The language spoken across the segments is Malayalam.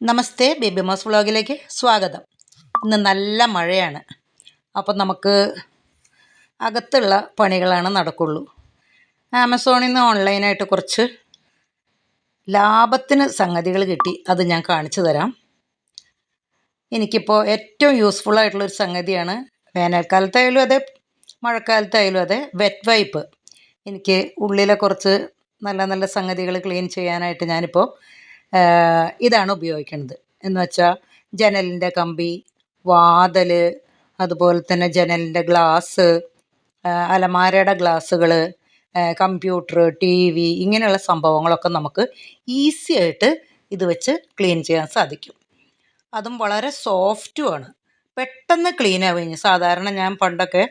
നമസ്തേ ബേബി മോസ് വ്ളോഗിലേക്ക് സ്വാഗതം. ഇന്ന് നല്ല മഴയാണ്. അപ്പം നമുക്ക് അകത്തുള്ള പണികളാണ് നടക്കുള്ളൂ. ആമസോണിൽ നിന്ന് ഓൺലൈനായിട്ട് കുറച്ച് ലാഭത്തിന് സംഗതികൾ കിട്ടി. അത് ഞാൻ കാണിച്ചു തരാം. എനിക്കിപ്പോൾ ഏറ്റവും യൂസ്ഫുൾ ആയിട്ടുള്ളൊരു സംഗതിയാണ് വേനൽക്കാലത്തായാലും അതെ മഴക്കാലത്തായാലും അതെ വെറ്റ് വൈപ്പ് എനിക്ക് ഉള്ളിലെ കുറച്ച് നല്ല നല്ല സംഗതികൾ ക്ലീൻ ചെയ്യാനായിട്ട് ഞാനിപ്പോൾ ഇതാണ് ഉപയോഗിക്കുന്നത് എന്ന് വെച്ചാൽ ജനലിന്റെ കമ്പി വാതിൽ അതുപോലെ തന്നെ ജനലിന്റെ ഗ്ലാസ് അലമാരയുടെ ഗ്ലാസ്സുകൾ കമ്പ്യൂട്ടർ ടി വി ഇങ്ങനെയുള്ള സംഭവങ്ങളൊക്കെ നമുക്ക് ഈസി ആയിട്ട് ഇത് വെച്ച് ക്ലീൻ ചെയ്യാൻ സാധിക്കും. അതും വളരെ സോഫ്റ്റുമാണ് പെട്ടെന്ന് ക്ലീൻ ആവുകയും സാധാരണ ഞാൻ പണ്ടൊക്കെ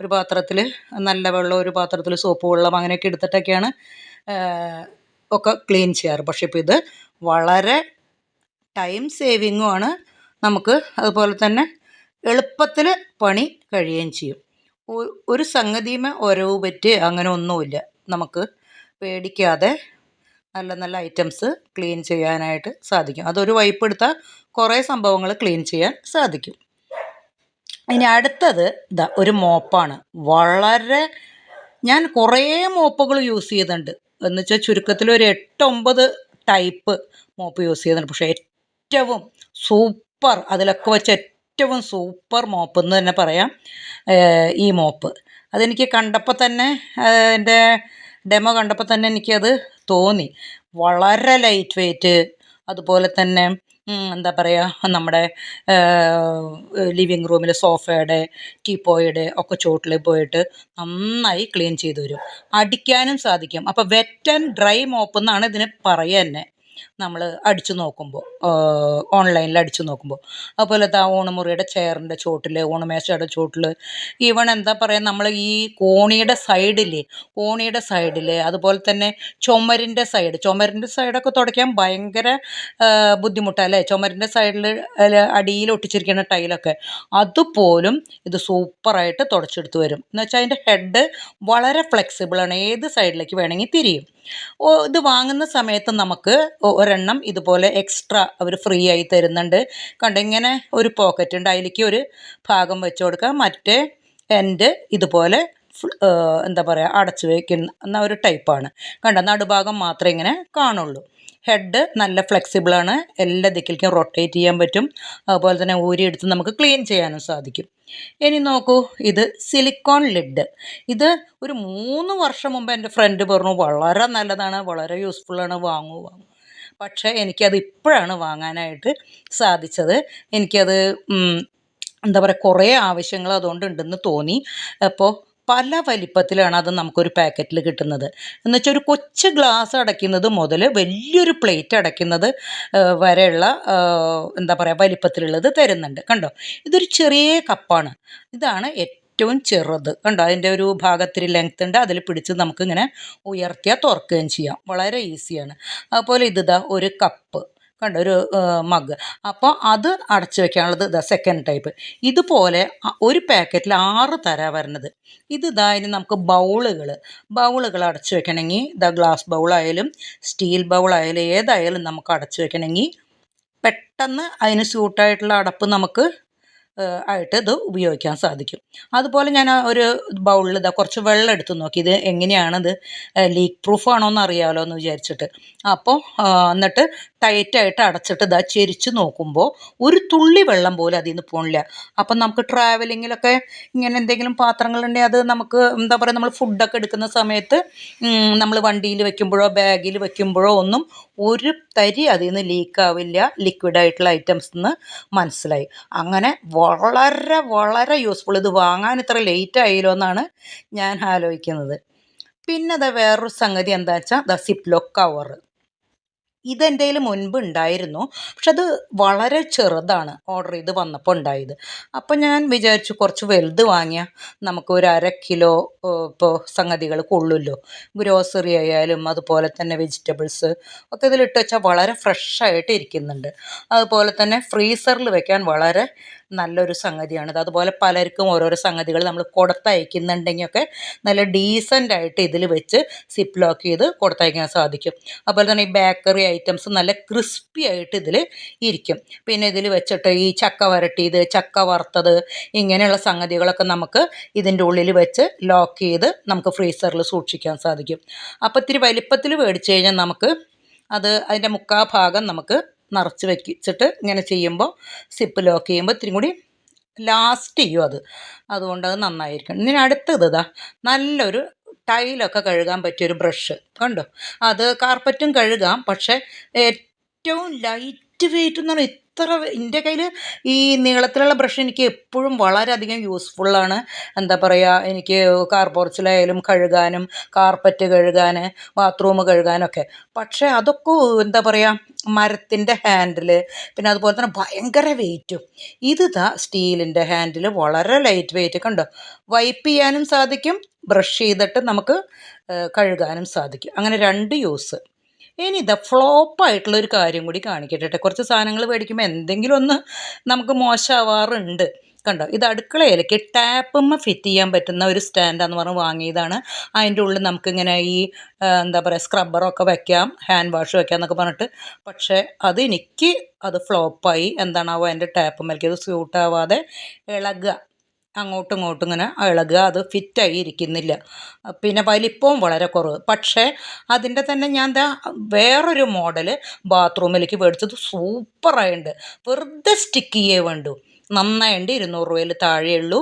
ഒരു പാത്രത്തിൽ നല്ല വെള്ളം ഒരു പാത്രത്തിൽ സോപ്പ് വെള്ളം അങ്ങനെയൊക്കെ എടുത്തിട്ടൊക്കെയാണ് ഒക്കെ ക്ലീൻ ചെയ്യാറ്. പക്ഷേ ഇപ്പോൾ ഇത് വളരെ ടൈം സേവിങ്ങും ആണ് നമുക്ക് അതുപോലെ തന്നെ എളുപ്പത്തിൽ പണി കഴിയുകയും ചെയ്യും. ഒരു സംഗതിയുമേ ഒരവ് പറ്റ് അങ്ങനെ ഒന്നുമില്ല. നമുക്ക് പേടിക്കാതെ നല്ല നല്ല ഐറ്റംസ് ക്ലീൻ ചെയ്യാനായിട്ട് സാധിക്കും. അതൊരു വൈപ്പ് എടുത്താൽ കുറേ സംഭവങ്ങൾ ക്ലീൻ ചെയ്യാൻ സാധിക്കും. ഇനി അടുത്തത് ഇതാ ഒരു മോപ്പാണ്. വളരെ ഞാൻ കുറേ മോപ്പുകൾ യൂസ് ചെയ്തിട്ടുണ്ട്. എന്ന് വെച്ചാൽ ചുരുക്കത്തിൽ ഒരു എട്ടൊമ്പത് ടൈപ്പ് മോപ്പ് യൂസ് ചെയ്യുന്നുണ്ട് പക്ഷേ ഏറ്റവും സൂപ്പർ അതിലൊക്കെ വെച്ച് ഏറ്റവും സൂപ്പർ മോപ്പ് എന്ന് തന്നെ പറയാം ഈ മോപ്പ് അതെനിക്ക് കണ്ടപ്പോൾ തന്നെ എന്റെ ഡെമോ കണ്ടപ്പോൾ തന്നെ എനിക്കത് തോന്നി. വളരെ ലൈറ്റ് വെയ്റ്റ് അതുപോലെ തന്നെ എന്താ പറയുക നമ്മുടെ ലിവിങ് റൂമിലെ സോഫയുടെ ടീപ്പോയുടെ ഒക്കെ ചോട്ടിൽ പോയിട്ട് നന്നായി ക്ലീൻ ചെയ്ത് വരും. അടിക്കാനും സാധിക്കും. അപ്പോൾ വെറ്റ് ആൻഡ് ഡ്രൈ മോപ്പ് എന്നാണ് ഇതിന് പറയുക തന്നെ നമ്മൾ അടിച്ചു നോക്കുമ്പോൾ ഓൺലൈനിൽ അടിച്ചു നോക്കുമ്പോൾ അതുപോലെ താ ഊണുമുറിയുടെ ചെയറിന്റെ ചോട്ടിൽ ഊണുമേശയുടെ ചോട്ടിൽ ഈവൺ എന്താ പറയുക നമ്മൾ ഈ കോണിയുടെ സൈഡിൽ കോണിയുടെ സൈഡിൽ അതുപോലെ തന്നെ ചുമരിന്റെ സൈഡ് ചുമരിന്റെ സൈഡൊക്കെ തുടയ്ക്കാൻ ഭയങ്കര ബുദ്ധിമുട്ടല്ലേ ചുമരിന്റെ സൈഡിൽ അടിയിൽ ഒട്ടിച്ചിരിക്കുന്ന ടൈലൊക്കെ അതുപോലും ഇത് സൂപ്പറായിട്ട് തുടച്ചെടുത്ത് വരും. എന്ന് വെച്ചാൽ അതിന്റെ ഹെഡ് വളരെ ഫ്ലെക്സിബിളാണ് ഏത് സൈഡിലേക്ക് വേണമെങ്കിൽ തിരിയും. ഇത് വാങ്ങുന്ന സമയത്ത് നമുക്ക് ഒരെണ്ണം ഇതുപോലെ എക്സ്ട്രാ അവർ ഫ്രീ ആയി തരുന്നുണ്ട്. കണ്ടോ ഇങ്ങനെ ഒരു പോക്കറ്റ് ഉണ്ട്. അതിലേക്ക് ഒരു ഭാഗം വെച്ച് കൊടുക്കുക മറ്റേ എൻഡ് ഇതുപോലെ എന്താ പറയുക അടച്ചു വയ്ക്കുന്ന ഒരു ടൈപ്പാണ് കണ്ടോ നടുഭാഗം മാത്രമേ ഇങ്ങനെ കാണുള്ളൂ. ഹെഡ് നല്ല ഫ്ലെക്സിബിളാണ് എല്ലാ ദിക്കിലേക്കും റൊട്ടേറ്റ് ചെയ്യാൻ പറ്റും. അതുപോലെ തന്നെ ഊരിയെടുത്ത് നമുക്ക് ക്ലീൻ ചെയ്യാനും സാധിക്കും. ഇനി നോക്കൂ ഇത് സിലിക്കോൺ ലിഡ് ഇത് ഒരു മൂന്ന് വർഷം മുമ്പ് എന്റെ ഫ്രണ്ട് പറഞ്ഞു വളരെ നല്ലതാണ് വളരെ യൂസ്ഫുള്ളാണ് വാങ്ങൂ വാങ്ങൂ. പക്ഷേ എനിക്കത് ഇപ്പോഴാണ് വാങ്ങാനായിട്ട് സാധിച്ചത്. എനിക്കത് എന്താ പറയുക കുറേ ആവശ്യങ്ങൾ അതുകൊണ്ട് ഉണ്ടെന്ന് തോന്നി. അപ്പോൾ പല വലിപ്പത്തിലാണ് അത് നമുക്കൊരു പാക്കറ്റിൽ കിട്ടുന്നത്. എന്നുവെച്ചാൽ ഒരു കൊച്ചു ഗ്ലാസ് അടയ്ക്കുന്നത് മുതൽ വലിയൊരു പ്ലേറ്റ് അടയ്ക്കുന്നത് വരെയുള്ള എന്താ പറയുക വലിപ്പത്തിലുള്ളത് തരുന്നുണ്ട്. കണ്ടോ? ഇതൊരു ചെറിയ കപ്പാണ്. ഇതാണ് ഏറ്റവും ചെറുത്. കണ്ടോ? അതിന്റെ ഒരു ഭാഗത്തിരി ലെങ്ത് ഉണ്ട്. അതിൽ പിടിച്ച് നമുക്കിങ്ങനെ ഉയർത്തിയാൽ തുറക്കുകയും ചെയ്യാം. വളരെ ഈസിയാണ് അതുപോലെ ഇത് ഒരു കപ്പ്. കണ്ടോ ഒരു മഗ് അപ്പോൾ അത് അടച്ചു വെക്കാനുള്ളത് ദ സെക്കൻഡ് ടൈപ്പ് ഇതുപോലെ ഒരു പാക്കറ്റിൽ ആറ് തരാ വരുന്നത് ഇത് ഇതായാലും നമുക്ക് ബൗളുകൾ ബൗളുകൾ അടച്ചു വെക്കണമെങ്കിൽ ദ ഗ്ലാസ് ബൗളായാലും സ്റ്റീൽ ബൗളായാലും ഏതായാലും നമുക്ക് അടച്ചു വെക്കണമെങ്കിൽ പെട്ടെന്ന് അതിന് സ്യൂട്ടായിട്ടുള്ള അടപ്പ് നമുക്ക് ആയിട്ട് ഇത് ഉപയോഗിക്കാൻ സാധിക്കും. അതുപോലെ ഞാൻ ഒരു ബൗളിൽ ഇതാ കുറച്ച് വെള്ളം എടുത്ത് നോക്കി. ഇത് എങ്ങനെയാണിത്? ലീക്ക് പ്രൂഫ് ആണോ എന്ന് അറിയാമല്ലോ എന്ന് വിചാരിച്ചിട്ട് അപ്പോൾ എന്നിട്ട് ടൈറ്റായിട്ട് അടച്ചിട്ട് ഇതാ ചെരിച്ച് നോക്കുമ്പോൾ ഒരു തുള്ളി വെള്ളം പോലും അതിൽ നിന്ന് പോണില്ല. അപ്പം നമുക്ക് ട്രാവലിങ്ങിലൊക്കെ ഇങ്ങനെ എന്തെങ്കിലും പാത്രങ്ങളുണ്ടെങ്കിൽ അത് നമുക്ക് എന്താ പറയുക നമ്മൾ ഫുഡൊക്കെ എടുക്കുന്ന സമയത്ത് നമ്മൾ വണ്ടിയിൽ വെക്കുമ്പോഴോ ബാഗിൽ വെക്കുമ്പോഴോ ഒന്നും ഒരു തരി അതിൽ നിന്ന് ലീക്കാവില്ല ലിക്വിഡായിട്ടുള്ള ഐറ്റംസ് എന്ന് മനസ്സിലായി. അങ്ങനെ വളരെ വളരെ യൂസ്ഫുൾ ഇത് വാങ്ങാൻ ഇത്ര ലേറ്റ് ആയില്ലോ എന്നാണ് ഞാൻ ആലോചിക്കുന്നത്. പിന്നെ അത് വേറൊരു സംഗതി എന്താ വെച്ചാൽ ദ സിപ്ലോ കവർ ഇതെന്റെ മുൻപ് ഉണ്ടായിരുന്നു. പക്ഷെ അത് വളരെ ചെറുതാണ് ഓർഡർ ചെയ്ത് വന്നപ്പോൾ ഉണ്ടായത്. അപ്പോൾ ഞാൻ വിചാരിച്ചു കുറച്ച് വലുത് വാങ്ങിയാൽ നമുക്ക് ഒരു അര കിലോ ഇപ്പോൾ സംഗതികൾ കൊള്ളുമല്ലോ ഗ്രോസറി ആയാലും അതുപോലെ തന്നെ വെജിറ്റബിൾസ് ഒക്കെ ഇതിലിട്ട് വെച്ചാൽ വളരെ ഫ്രഷായിട്ട് ഇരിക്കുന്നുണ്ട്. അതുപോലെ തന്നെ ഫ്രീസറിൽ വെക്കാൻ വളരെ നല്ലൊരു സംഗതിയാണ്. അതുപോലെ പലർക്കും ഓരോരോ സംഗതികൾ നമ്മൾ കൊടുത്തയക്കുന്നുണ്ടെങ്കിലൊക്കെ നല്ല ഡീസന്റ് ആയിട്ട് ഇതിൽ വെച്ച് സിപ്പ് ലോക്ക് ചെയ്ത് കൊടുത്തയക്കാൻ സാധിക്കും. അതുപോലെ തന്നെ ഈ ബേക്കറി ഐറ്റംസ് നല്ല ക്രിസ്പി ആയിട്ട് ഇതിൽ ഇരിക്കും. പിന്നെ ഇതിൽ വെച്ചിട്ട് ഈ ചക്ക വരട്ടിയത് ചക്ക വറുത്തത് ഇങ്ങനെയുള്ള സംഗതികളൊക്കെ നമുക്ക് ഇതിന്റെ ഉള്ളിൽ വെച്ച് ലോക്ക് ചെയ്ത് നമുക്ക് ഫ്രീസറിൽ സൂക്ഷിക്കാൻ സാധിക്കും. അപ്പോൾ ഇത്തിരി വലിപ്പത്തിൽ മേടിച്ച് കഴിഞ്ഞാൽ നമുക്ക് അത് അതിന്റെ മുക്കാ ഭാഗം നമുക്ക് നിറച്ച് വെച്ചിട്ട് ഇങ്ങനെ ചെയ്യുമ്പോൾ സിപ്പ് ലോക്ക് ചെയ്യുമ്പോൾ ഇത്തിരി കൂടി ലാസ്റ്റ് ചെയ്യും അത്. അതുകൊണ്ട് അത് നന്നായിരിക്കും ഇനി അടുത്തത് ഇതാ നല്ലൊരു ടൈലൊക്കെ കഴുകാൻ പറ്റിയൊരു ബ്രഷ് കണ്ടോ? അത് കാർപ്പറ്റും കഴുകാം പക്ഷേ ഏറ്റവും ലൈറ്റ് വെയിറ്റ് എന്ന് പറഞ്ഞാൽ ഇത്ര എന്റെ കയ്യിൽ ഈ നീളത്തിലുള്ള ബ്രഷ് എനിക്ക് എപ്പോഴും വളരെയധികം യൂസ്ഫുള്ളാണ് എന്താ പറയുക എനിക്ക് കാർ പോർച്ചിലായാലും കഴുകാനും കാർപ്പറ്റ് കഴുകാൻ ബാത്റൂം കഴുകാനൊക്കെ. പക്ഷേ അതൊക്കെ എന്താ പറയുക മരത്തിന്റെ ഹാൻഡിൽ പിന്നെ അതുപോലെ തന്നെ ഭയങ്കര വെയിറ്റും ഇത് ദാ സ്റ്റീലിന്റെ ഹാൻഡിൽ വളരെ ലൈറ്റ് വെയിറ്റ് കണ്ടോ വൈപ്പ് ചെയ്യാനും സാധിക്കും ബ്രഷ് ചെയ്തിട്ട് നമുക്ക് കഴുകാനും സാധിക്കും. അങ്ങനെ രണ്ട് യൂസ് ഇനി ഇതാ ഫ്ലോപ്പായിട്ടുള്ള ഒരു കാര്യം കൂടി കാണിക്കട്ടെ. കേട്ടോ കുറച്ച് സാധനങ്ങൾ മേടിക്കുമ്പോൾ എന്തെങ്കിലും ഒന്ന് നമുക്ക് മോശമാവാറുണ്ട് കണ്ടോ? ഇത് അടുക്കളയിലേക്ക് ടാപ്പമ്മ ഫിറ്റ് ചെയ്യാൻ പറ്റുന്ന ഒരു സ്റ്റാൻഡാന്ന് പറഞ്ഞ് വാങ്ങിയതാണ്. അതിന്റെ ഉള്ളിൽ നമുക്കിങ്ങനെ ഈ എന്താ പറയുക സ്ക്രബ്ബറൊക്കെ വെക്കാം ഹാൻഡ് വാഷ് വെക്കാം എന്നൊക്കെ പറഞ്ഞിട്ട്. പക്ഷേ അത് എനിക്ക് അത് ഫ്ലോപ്പായി. എന്താണാവോ എന്റെ ടാപ്പുമ്മലേക്ക് അത് സ്യൂട്ടാവാതെ ഇളകുക. അങ്ങോട്ടും ഇങ്ങോട്ടും ഇങ്ങനെ ഇളകുക. അത് ഫിറ്റായി ഇരിക്കുന്നില്ല. പിന്നെ വലിപ്പവും വളരെ കുറവ്. പക്ഷേ അതിന്റെ തന്നെ ഞാൻ എന്താ വേറൊരു മോഡൽ ബാത്റൂമിലേക്ക് മേടിച്ചത് സൂപ്പറായിട്ടുണ്ട് വെറുതെ സ്റ്റിക്ക് ചെയ്യേ വേണ്ടു. നന്നായിട്ടുണ്ട് ഇരുന്നൂറ് രൂപയിൽ താഴെയുള്ളൂ.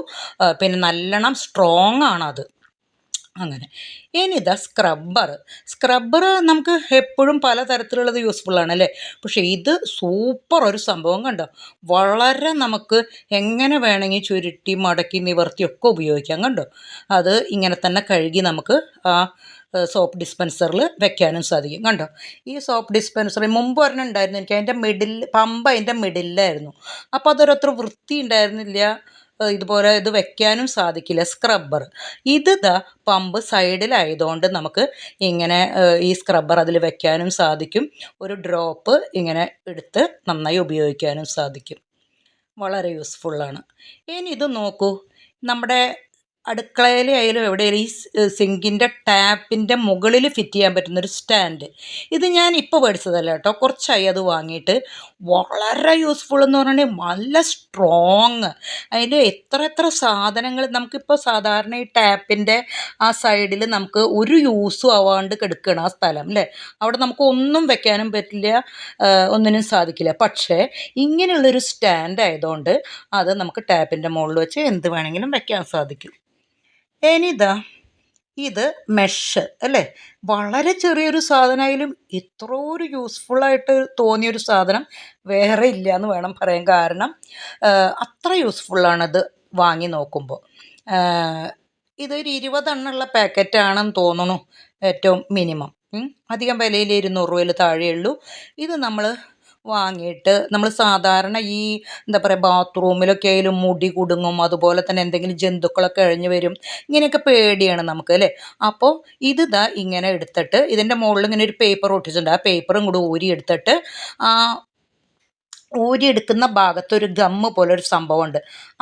പിന്നെ നല്ലോണം സ്ട്രോങ് ആണത് അങ്ങനെ. ഇനി ഇതാ സ്ക്രബ്ബർ സ്ക്രബ്ബർ നമുക്ക് എപ്പോഴും പല തരത്തിലുള്ളത് യൂസ്ഫുള്ളാണ് അല്ലേ? പക്ഷേ ഇത് സൂപ്പർ ഒരു സംഭവം കണ്ടോ? വളരെ നമുക്ക് എങ്ങനെ വേണമെങ്കിൽ ചുരുട്ടി മടക്കി നിവർത്തിയൊക്കെ ഉപയോഗിക്കാം കണ്ടോ? അത് ഇങ്ങനെ തന്നെ കഴുകി നമുക്ക് ആ സോപ്പ് ഡിസ്പെൻസറിൽ വെക്കാനും സാധിക്കും കണ്ടോ? ഈ സോപ്പ് ഡിസ്പെൻസർ മുമ്പ് ഒരെണ്ണം ഉണ്ടായിരുന്നു എനിക്ക്. അതിന്റെ മിഡിൽ പമ്പ് അതിന്റെ മിഡിലായിരുന്നു അപ്പോൾ അതൊരത്ര വൃത്തി ഉണ്ടായിരുന്നില്ല ഇതുപോലെ ഇത് വെക്കാനും സാധിക്കില്ല. സ്ക്രബ്ബർ ഇത് ദാ പമ്പ് സൈഡിലായതുകൊണ്ട് നമുക്ക് ഇങ്ങനെ ഈ സ്ക്രബ്ബർ അതിൽ വെക്കാനും സാധിക്കും. ഒരു ഡ്രോപ്പ് ഇങ്ങനെ എടുത്ത് നന്നായി ഉപയോഗിക്കാനും സാധിക്കും. വളരെ യൂസ്ഫുള്ളാണ് ഇനി ഇത് നോക്കൂ. നമ്മുടെ അടുക്കളയിലായാലും എവിടെയായാലും ഈ സിങ്കിന്റെ ടാപ്പിന്റെ മുകളിൽ ഫിറ്റ് ചെയ്യാൻ പറ്റുന്നൊരു സ്റ്റാൻഡ്. ഇത് ഞാൻ ഇപ്പോൾ മേടിച്ചതല്ല കേട്ടോ. കുറച്ചായി അത് വാങ്ങിയിട്ട്. വളരെ യൂസ്ഫുൾ എന്ന് പറഞ്ഞാൽ നല്ല സ്ട്രോങ് അതിൽ എത്ര എത്ര സാധനങ്ങൾ നമുക്കിപ്പോൾ സാധാരണ ഈ ടാപ്പിന്റെ ആ സൈഡിൽ നമുക്ക് ഒരു യൂസും ആവാണ്ട് കിടക്കണം ആ സ്ഥലം അല്ലേ അവിടെ നമുക്ക് ഒന്നും വെക്കാനും പറ്റില്ല ഒന്നിനും സാധിക്കില്ല. പക്ഷേ ഇങ്ങനെയുള്ളൊരു സ്റ്റാൻഡ് ആയതുകൊണ്ട് അത് നമുക്ക് ടാപ്പിന്റെ മുകളിൽ വെച്ച് എന്ത് വേണമെങ്കിലും വെക്കാൻ സാധിക്കും. ഇനിതാ ഇത് മെഷ് അല്ലേ? വളരെ ചെറിയൊരു സാധനമായാലും ഇത്ര ഒരു യൂസ്ഫുള്ളായിട്ട് തോന്നിയൊരു സാധനം വേറെ ഇല്ല എന്ന് വേണം പറയാൻ. കാരണം അത്ര യൂസ്ഫുള്ളാണത് വാങ്ങി നോക്കുമ്പോൾ ഇതൊരു ഇരുപതെണ്ണമുള്ള പാക്കറ്റാണെന്ന് തോന്നുന്നു ഏറ്റവും മിനിമം അധികം വിലയിൽ ഇരുന്നൂറ് രൂപയിൽ താഴെയുള്ളൂ. ഇത് നമ്മൾ വാങ്ങിയിട്ട് നമ്മൾ സാധാരണ ഈ എന്താ പറയുക ബാത്റൂമിലൊക്കെ ആയാലും മുടി കുടുങ്ങും അതുപോലെ തന്നെ എന്തെങ്കിലും ജന്തുക്കളൊക്കെ അഴിഞ്ഞു വരും ഇങ്ങനെയൊക്കെ പേടിയാണ് നമുക്ക് അല്ലേ? അപ്പോൾ ഇത് ഇതാ ഇങ്ങനെ എടുത്തിട്ട് ഇതിന്റെ മുകളിൽ ഇങ്ങനെ ഒരു പേപ്പർ ഒട്ടിച്ചിട്ടുണ്ട്. ആ പേപ്പറും കൂടി ഊരി എടുത്തിട്ട് ആ ഊരിയെടുക്കുന്ന ഭാഗത്ത് ഒരു ഗമ്മ് പോലെ ഒരു സംഭവമുണ്ട്.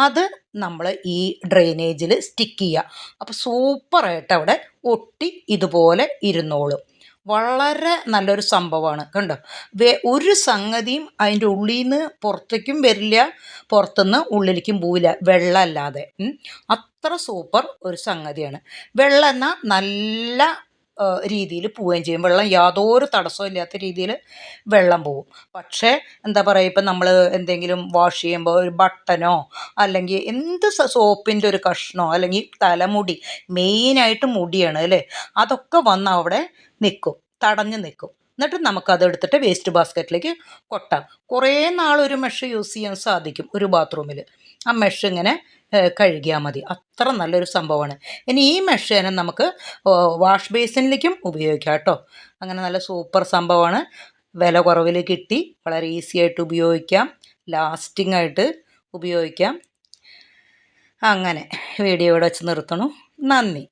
അത് നമ്മൾ ഈ ഡ്രെയിനേജിൽ സ്റ്റിക്ക് ചെയ്യുക. അപ്പോൾ സൂപ്പറായിട്ട് അവിടെ ഒട്ടി ഇതുപോലെ ഇരുന്നോളും. വളരെ നല്ലൊരു സംഭവമാണ്. കണ്ടോ? വേ ഒരു സംഗതിയും അതിന്റെ ഉള്ളിൽ നിന്ന് പുറത്തേക്കും വരില്ല പുറത്തുനിന്ന് ഉള്ളിലേക്കും പോവില്ല. വെള്ളമല്ലാതെ. അത്ര സൂപ്പർ ഒരു സംഗതിയാണ്. വെള്ളം എന്നാൽ നല്ല രീതിയിൽ പോവുകയും ചെയ്യും. വെള്ളം യാതൊരു തടസ്സവും ഇല്ലാത്ത രീതിയിൽ വെള്ളം പോവും. പക്ഷേ എന്താ പറയുക ഇപ്പം നമ്മൾ എന്തെങ്കിലും വാഷ് ചെയ്യുമ്പോൾ ഒരു ബട്ടനോ അല്ലെങ്കിൽ എന്ത് സോപ്പിന്റെ ഒരു കഷ്ണോ അല്ലെങ്കിൽ തലമുടി മെയിനായിട്ട് മുടിയാണ് അല്ലേ? അതൊക്കെ വന്ന് അവിടെ നിൽക്കും തടഞ്ഞു നിൽക്കും. എന്നിട്ട് നമുക്കത് എടുത്തിട്ട് വേസ്റ്റ് ബാസ്ക്കറ്റിലേക്ക് കൊട്ടാം. കുറേ നാളൊരു മെഷ് യൂസ് ചെയ്യാൻ സാധിക്കും ഒരു ബാത്റൂമിൽ ആ മെഷ് ഇങ്ങനെ കഴുകിയാൽ മതി. അത്ര നല്ലൊരു സംഭവമാണ്. ഇനി ഈ മെഷ് നമുക്ക് വാഷ് ബേസിനിലേക്കും ഉപയോഗിക്കാം കേട്ടോ. അങ്ങനെ നല്ല സൂപ്പർ സംഭവമാണ്. വില കുറവിൽ കിട്ടി. വളരെ ഈസി ആയിട്ട് ഉപയോഗിക്കാം. ലാസ്റ്റിംഗ് ആയിട്ട് ഉപയോഗിക്കാം. അങ്ങനെ വീഡിയോ ഇവിടെ വെച്ച് നിർത്തണു നന്ദി.